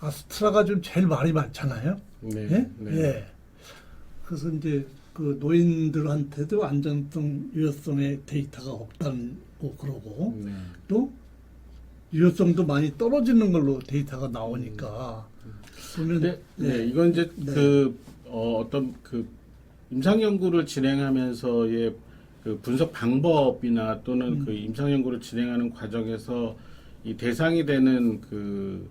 아스트라가 좀 제일 말이 많잖아요. 네. 예? 네. 예. 그래서 이제 그 노인들한테도 안전성, 유효성의 데이터가 없다고 그러고 네. 또 유효성도 많이 떨어지는 걸로 데이터가 나오니까 보면 네, 예. 이건 이제 네. 그 어, 어떤 그 임상 연구를 진행하면서의 그 분석 방법이나 또는 음. 그 임상 연구를 진행하는 과정에서 이 대상이 되는 그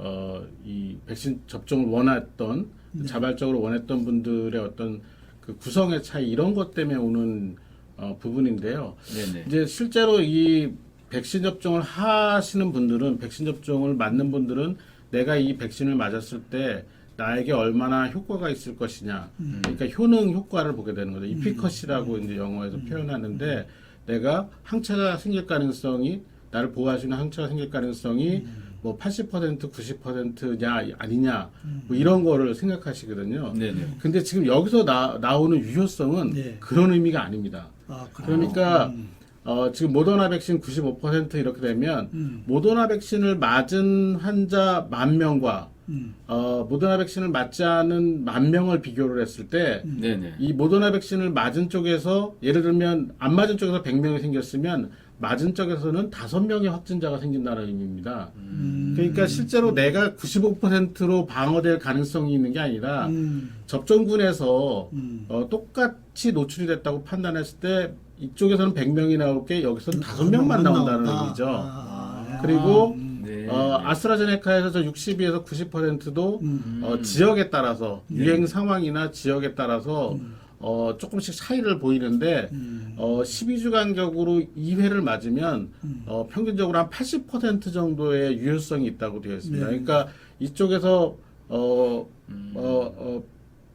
어, 이 백신 접종을 원했던 네. 자발적으로 원했던 분들의 어떤 그 구성의 차이 이런 것 때문에 오는 어, 부분인데요. 네네. 이제 실제로 이 백신 접종을 하시는 분들은 백신 접종을 맞는 분들은 내가 이 백신을 맞았을 때 나에게 얼마나 효과가 있을 것이냐. 그러니까 효능 효과를 보게 되는 거죠. 이피컷이라고 이제 영어에서 표현하는데 내가 항체가 생길 가능성이 나를 보호할 수 있는 항체가 생길 가능성이 뭐 80% 90%냐 아니냐 뭐 이런 거를 생각하시거든요. 네네. 근데 지금 여기서 나, 나오는 유효성은 네. 그런 의미가 아닙니다. 아? 그러니까 음, 어, 지금 모더나 백신 95% 이렇게 되면 음, 모더나 백신을 맞은 환자 만 명과 음, 어, 모더나 백신을 맞지 않은 만 명을 비교를 했을 때이 네네. 모더나 백신을 맞은 쪽에서 예를 들면 안 맞은 쪽에서 100명이 생겼으면 맞은 쪽에서는 5명의 확진자가 생긴다는 의미입니다. 음, 그러니까 실제로 내가 95%로 방어될 가능성이 있는 게 아니라 음, 접종군에서 음. 어, 똑같이 노출이 됐다고 판단했을 때 이쪽에서는 100명이 나올 게 여기서는 다섯 5명만 명만 나온다는 나온다. 의미죠. 아, 그리고 음, 네. 어, 아스트라제네카에서 저 60에서 90%도 음. 어, 지역에 따라서 네. 유행 상황이나 지역에 따라서 어, 조금씩 차이를 보이는데 음. 어, 12주 간 격으로 2회를 맞으면 음. 어, 평균적으로 한 80% 정도의 유효성이 있다고 되어 있습니다. 네. 그러니까 이쪽에서 어, 음. 어, 어,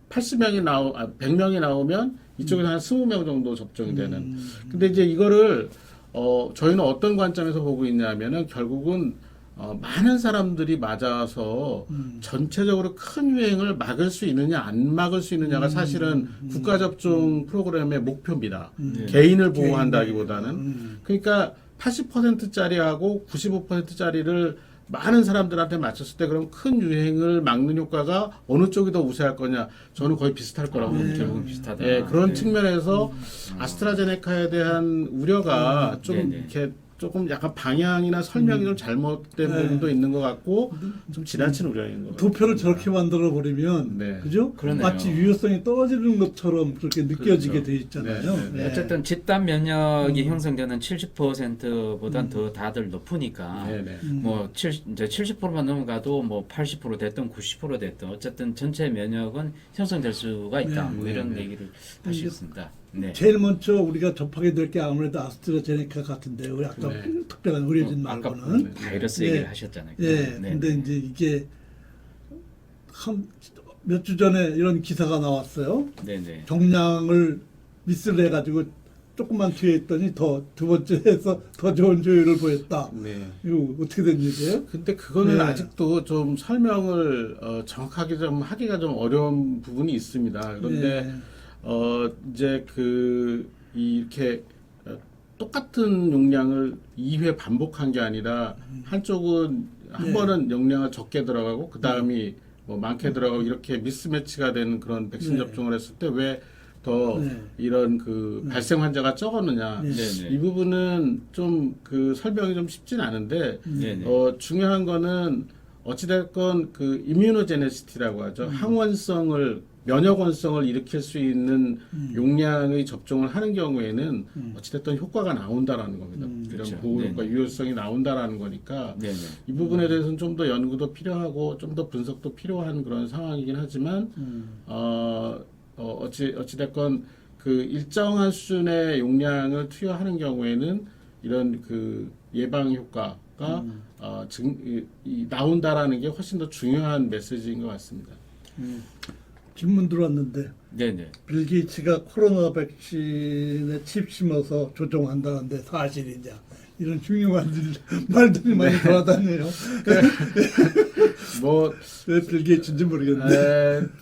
80명이 나오, 아, 100명이 나오면 이쪽에서 한 20명 정도 접종이 되는. 음. 근데 이제 이거를 어, 저희는 어떤 관점에서 보고 있냐면은 결국은 어, 많은 사람들이 맞아서 음. 전체적으로 큰 유행을 막을 수 있느냐 안 막을 수 있느냐가 사실은 국가 접종 프로그램의 목표입니다. 음. 개인을 보호한다기보다는 음. 그러니까 80%짜리하고 95%짜리를 많은 사람들한테 맞췄을 때 그럼 큰 유행을 막는 효과가 어느 쪽이 더 우세할 거냐? 저는 거의 비슷할 거라고 아, 생각해요. 결국 비슷하다. 예, 그런 네. 측면에서 아스트라제네카에 대한 우려가 좀 네네. 이렇게 조금 약간 방향이나 설명이 좀 잘못된 네. 부분도 있는 것 같고 좀 지나친 우려인 것 같아요. 도표를 저렇게 만들어 버리면 네. 그죠? 그러네요. 마치 유효성이 떨어지는 것처럼 그렇게 느껴지게 그렇죠. 돼 있잖아요. 네, 네, 네. 어쨌든 집단 면역이 음. 형성되는 70%보단 더 다들 높으니까 네네. 음. 뭐 7, 이제 70%만 넘어가도 뭐 80% 됐든 90% 됐든 어쨌든 전체 면역은 형성될 수가 있다. 네. 뭐 네, 이런 네. 얘기를 할 수 있습니다. 네. 제일 먼저 우리가 접하게 될 게 아무래도 아스트라제네카 같은데 우리 아까 네. 특별한 의료진 어, 아까 말고는 바이러스 네. 얘기를 하셨잖아요. 예. 네. 근데 이제 이게 한 몇 주 전에 이런 기사가 나왔어요. 네네. 정량을 미스를 해가지고 조금만 뒤에 있더니 더 두 번째에서 더 좋은 조율을 보였다. 네. 이거 어떻게 된 일이에요? 근데 그거는 네. 아직도 좀 설명을 어, 정확하게 좀 하기가 좀 어려운 부분이 있습니다. 그런데 네. 어 이제 그 이렇게 어, 똑같은 용량을 2회 반복한 게 아니라 한쪽은 한 네. 번은 용량을 적게 들어가고 그 다음이 뭐 많게 들어가고 이렇게 미스매치가 되는 그런 백신 네. 접종을 했을 때 왜더 네. 이런 그 발생 환자가 적었느냐 네. 네네. 이 부분은 좀 그 설명이 좀 쉽진 않은데 네네. 어, 중요한 거는 어찌됐건 그 이뮤노제네시티라고 하죠. 항원성을 면역원성을 일으킬 수 있는 용량의 접종을 하는 경우에는 어찌됐든 효과가 나온다라는 겁니다. 음, 이런 그렇죠. 보호 효과. 유효성이 나온다라는 거니까 네네. 이 부분에 대해서는 좀 더 연구도 필요하고 좀 더 분석도 필요한 그런 상황이긴 하지만 음. 어, 어 어찌 어찌 됐건 그 일정한 수준의 용량을 투여하는 경우에는 이런 그 예방 효과가 음. 어, 증, 이, 이 나온다라는 게 훨씬 더 중요한 메시지인 것 같습니다. 질문 들어왔는데 네네. 빌 게이츠가 코로나 백신에 칩 심어서 조종한다는데 사실이냐 이런 중요한 일- 말들이 많이 돌아다녀요. 뭐왜빌 게이츠인지 모르겠는데.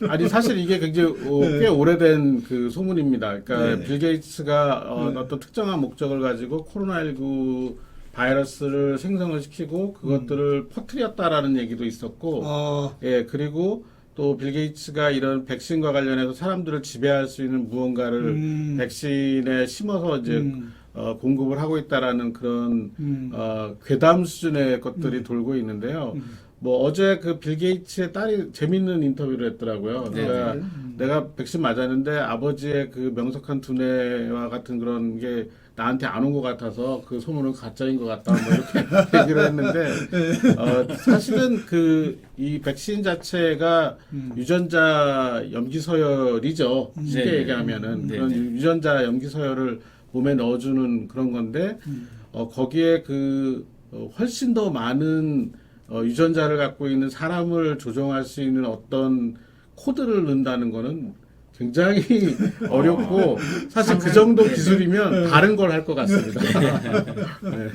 에, 아니 사실 이게 굉장히 어, 꽤 오래된 그 소문입니다. 그러니까 네. 빌 게이츠가 어, 네. 어떤 특정한 목적을 가지고 코로나19 바이러스를 생성을 시키고 그것들을 퍼뜨렸다라는 얘기도 있었고 아, 예, 그리고 또 빌 게이츠가 이런 백신과 관련해서 사람들을 지배할 수 있는 무언가를 음. 백신에 심어서 이제 음. 어, 공급을 하고 있다라는 그런 음. 어, 괴담 수준의 것들이 돌고 있는데요. 음. 뭐 어제 그 빌 게이츠의 딸이 재밌는 인터뷰를 했더라고요. 네, 내가 네. 내가 백신 맞았는데 아버지의 그 명석한 두뇌와 같은 그런 게 나한테 안 온 것 같아서 그 소문은 가짜인 것 같다 뭐 이렇게 얘기를 했는데 어, 사실은 그 이 백신 자체가 음. 유전자 염기 서열이죠 쉽게 네. 얘기하면은 네, 그런 네. 유전자 염기 서열을 몸에 넣어주는 그런 건데 음. 어, 거기에 그 어, 훨씬 더 많은 어, 유전자를 갖고 있는 사람을 조종할 수 있는 어떤 코드를 넣는다는 거는 굉장히 어렵고 사실 그 정도 기술이면 다른 걸 할 것 같습니다. 네.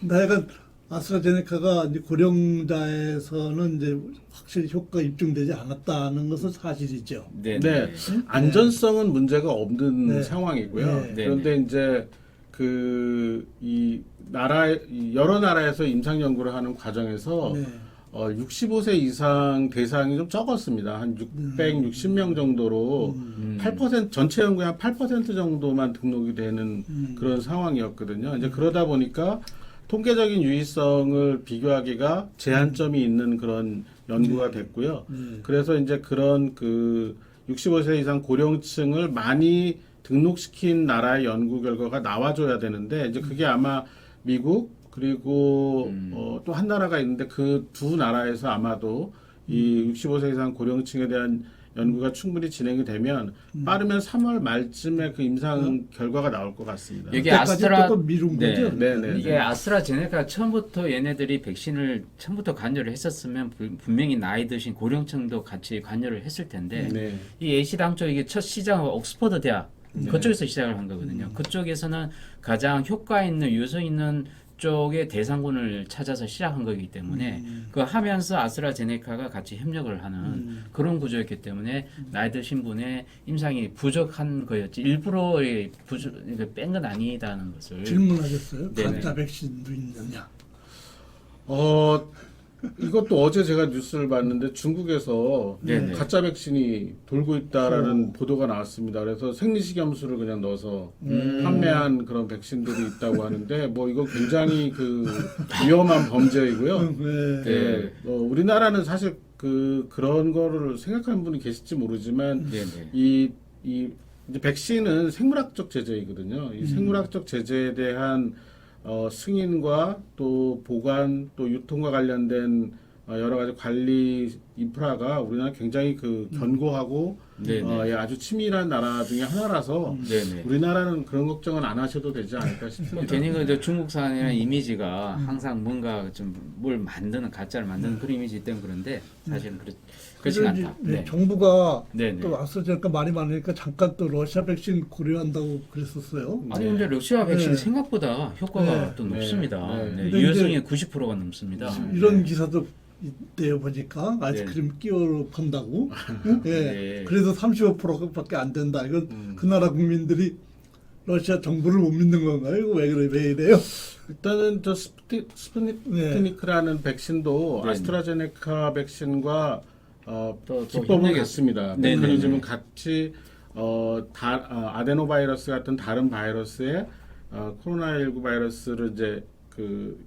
내가 아스트라제네카가 이제 고령자에서는 이제 확실히 효과 입증되지 않았다는 것은 사실이죠. 네. 네. 안전성은 문제가 없는 네. 상황이고요. 네. 그런데 이제 그 이 나라 이 여러 나라에서 임상 연구를 하는 과정에서 네. 어, 65세 이상 대상이 좀 적었습니다. 한 660명 정도로 음. 8% 전체 연구의 한 8% 정도만 등록이 되는 음. 그런 상황이었거든요. 이제 그러다 보니까 통계적인 유의성을 비교하기가 제한점이 있는 그런 연구가 됐고요. 네. 그래서 이제 그런 그 65세 이상 고령층을 많이 등록시킨 나라의 연구 결과가 나와줘야 되는데 이제 그게 아마 미국 그리고 음. 어, 또 한 나라가 있는데 그 두 나라에서 아마도 이 65세 이상 고령층에 대한 연구가 충분히 진행이 되면 빠르면 3월 말쯤에 그 임상 결과가 나올 것 같습니다. 이게 그때까지 아스트라 또 미룬 네. 거죠. 네, 네. 이게 아스트라제네카 처음부터 얘네들이 백신을 처음부터 관여를 했었으면 분- 분명히 나이 드신 고령층도 같이 관여를 했을 텐데 네. 이 애시당초 이게 첫 시장은 옥스퍼드 대학 그쪽에서 시작을 한 거거든요. 그쪽에서는 가장 효과 있는 유서 있는 쪽의 대상군을 찾아서 시작한 거기 때문에 그 하면서 아스트라제네카가 같이 협력을 하는 그런 구조였기 때문에 나이 드신 분의 임상이 부족한 거였지 일부러 뺀건 아니다는 것을 질문하셨어요. 네네. 가짜 백신도 있느냐? 어 이것도 어제 제가 뉴스를 봤는데 중국에서 네네. 가짜 백신이 돌고 있다라는 어. 보도가 나왔습니다. 그래서 생리식염수를 그냥 넣어서 음. 판매한 그런 백신들이 있다고 하는데 뭐 이거 굉장히 그 위험한 범죄이고요. 네. 네. 어, 우리나라는 사실 그 그런 거를 생각하는 분이 계실지 모르지만 네네. 이, 이 이제 백신은 생물학적 제재이거든요. 이 생물학적 제재에 대한 어, 승인과 또 보관 또 유통과 관련된 어, 여러 가지 관리 인프라가 우리나라 굉장히 그 견고하고. 어, 예, 아주 치밀한 나라 중에 하나라서 네네. 우리나라는 그런 걱정은 안 하셔도 되지 않을까 뭐 싶습니다. 괜히 그 중국산이라는 이미지가 항상 뭔가 좀 뭘 만드는 가짜를 만드는 그런 이미지 때문에 그런데 사실은 그렇, 그렇지 그래서 이제 않다. 네, 네. 정부가 네네. 또 아스트라제네카 말이 많으니까 잠깐 또 러시아 백신 고려한다고 그랬었어요. 아니 근데 러시아 백신 네. 생각보다 효과가 네. 또 네. 높습니다. 네. 네. 근데 유효성이 90%가 넘습니다. 이런 네. 기사도 있대요 보니까 아이스크림 끼워 판다고. 예. 네. 그래서 35%밖에 안 된다. 이건 음. 그 나라 국민들이 러시아 정부를 못 믿는 건가요? 이거 왜 그래 왜 이래요? 일단은 저 스푸티, 스푸니크라는 백신도 네. 아스트라제네카 백신과 어, 또- 또 기법은 같습니다. 네, 네, 메커니즘은 네. 같이 어, 다, 어, 아데노바이러스 같은 다른 바이러스에 어, 코로나19 바이러스를 이제 그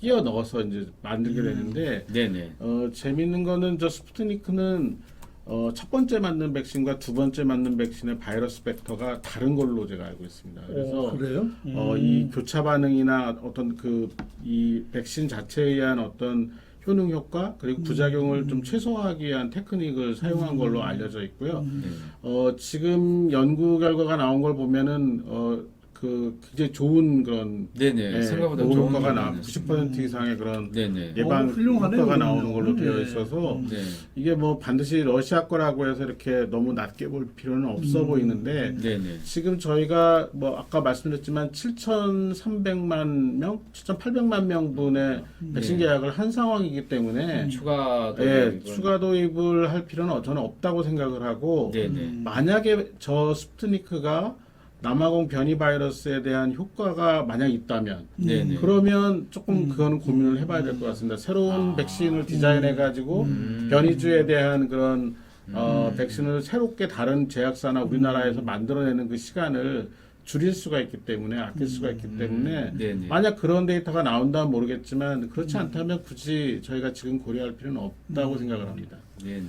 끼워 넣어서 이제 만들게 음. 되는데 네네. 어, 재밌는 거는 저 스푸트니크는 어, 첫 번째 맞는 백신과 두 번째 맞는 백신의 바이러스 벡터가 다른 걸로 제가 알고 있습니다. 그래서 어, 그래요? 어, 음. 이 교차 반응이나 어떤 그 이 백신 자체에 의한 어떤 효능 효과 그리고 부작용을 좀 최소화하기 위한 테크닉을 사용한 걸로 알려져 있고요. 네. 어, 지금 연구 결과가 나온 걸 보면은 어, 그 굉장히 좋은 그런 네네. 예, 생각보다 좋은 효과가 나 결과였습니다. 90% 이상의 그런 네네. 예방 어, 훌륭하네요, 효과가 그러면. 나오는 걸로 되어 네. 있어서 네. 이게 뭐 반드시 러시아 거라고 해서 이렇게 너무 낮게 볼 필요는 없어 음. 보이는데 네네. 지금 저희가 뭐 아까 말씀드렸지만 7,300만 명, 7,800만 명분의 백신 네. 계약을 한 상황이기 때문에 추가 예, 추가 도입을 할 필요는 저는 없다고 생각을 하고 네네. 만약에 저 스푸트니크가 남아공 변이 바이러스에 대한 효과가 만약 있다면 네네. 그러면 조금 그거는 고민을 해봐야 될 것 같습니다. 새로운 아. 백신을 디자인해 가지고 음. 변이주에 대한 그런 어, 백신을 새롭게 다른 제약사나 우리나라에서 만들어내는 그 시간을 줄일 수가 있기 때문에 아낄 수가 있기 때문에 네네. 만약 그런 데이터가 나온다면 모르겠지만 그렇지 않다면 굳이 저희가 지금 고려할 필요는 없다고 생각을 합니다. 네네.